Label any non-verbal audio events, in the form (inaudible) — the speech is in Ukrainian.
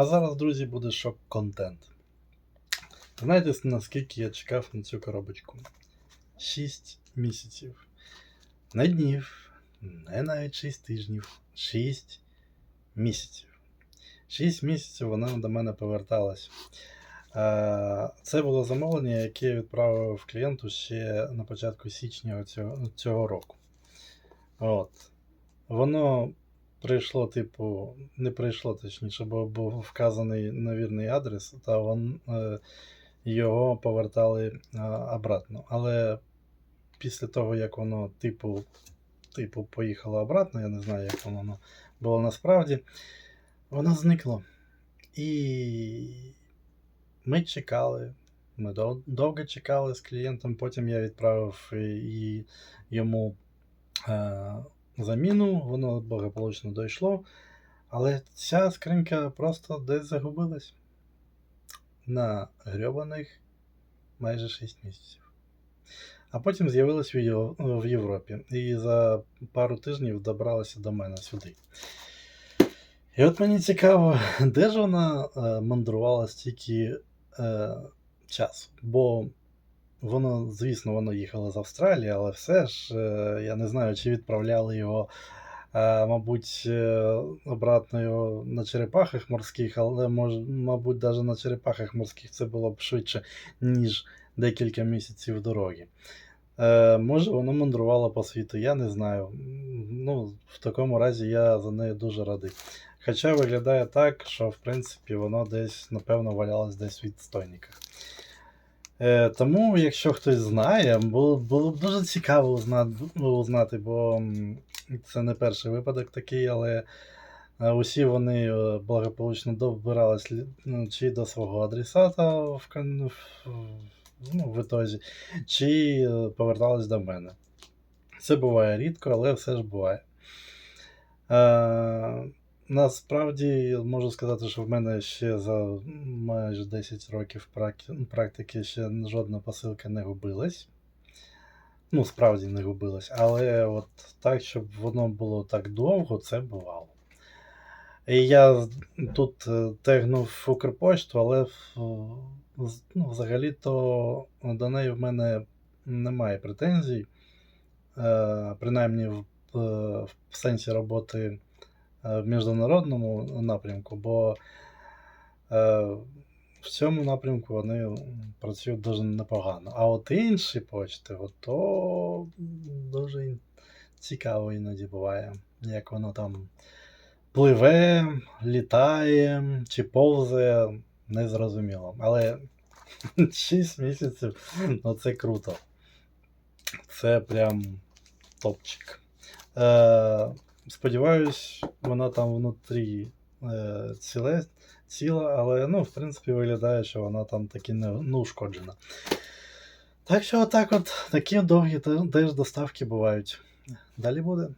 А зараз, друзі, буде шок-контент. Знаєте, наскільки я чекав на цю коробочку? 6 місяців. Не днів, не навіть 6 тижнів. 6 місяців. 6 місяців вона до мене поверталась. Е, Це було замовлення, яке я відправив клієнту ще на початку січня цього, цього року. От. Воно прийшло, типу, не прийшло точніше, бо був вказаний невірний адрес, та вон, е, його повертали е, обратно. Але після того, як воно, типу, типу, поїхало обратно, я не знаю, як воно було насправді, воно зникло. І ми чекали. Ми дов- довго чекали з клієнтом, потім я відправив і йому е, заміну, воно благополучно дійшло. Але ця скринька просто десь загубилась на грьобаних майже 6 місяців. А потім з'явилась в Єв- в Європі і за пару тижнів добралася до мене сюди. І от мені цікаво, де ж вона е, мандрувала стільки е, часу? Бо воно, звісно, воно їхало з Австралії, але все ж е, я не знаю, чи відправляли його, е, мабуть, е, обратно його на черепахах морських, але мабуть, навіть на черепахах морських це було б швидше, ніж декілька місяців дороги. Може, воно мандрувало по світу, я не знаю. Ну, в такому разі я за нею дуже радий. Хоча виглядає так, що в принципі воно десь, напевно, валялось десь в відстойниках. Е, тому, якщо хтось знає, було, було б дуже цікаво узнати, узнати, бо це не перший випадок такий, але е, усі вони е, благополучно добирались ну, чи до свого адресата в, ну, в ітозі, чи е, повертались до мене. Це буває рідко, але все ж буває. Е, насправді можу сказати, що в мене ще за майже 10 років практики ще жодна посилка не губилась. Ну, справді не губилась. Але от так, щоб воно було так довго, це бувало. І я тут е, тегнув Укрпошту, але ну, взагалі-то до неї в мене немає претензій. Е, принаймні в, е, в сенсі роботи в міжнародному напрямку, бо е, в цьому напрямку вони працюють дуже непогано. А от інші почти, от то дуже цікаво іноді буває, як воно там пливе, літає чи повзе, незрозуміло. Але (laughs) 6 місяців, ну це круто. Це прям топчик. Е, сподіваюсь, вона там внутрі е, ціле, ціла, але ну, в принципі виглядає, що вона там таки не, не ушкоджена. Так що, отак от, такі довгі теж доставки бувають. Далі буде.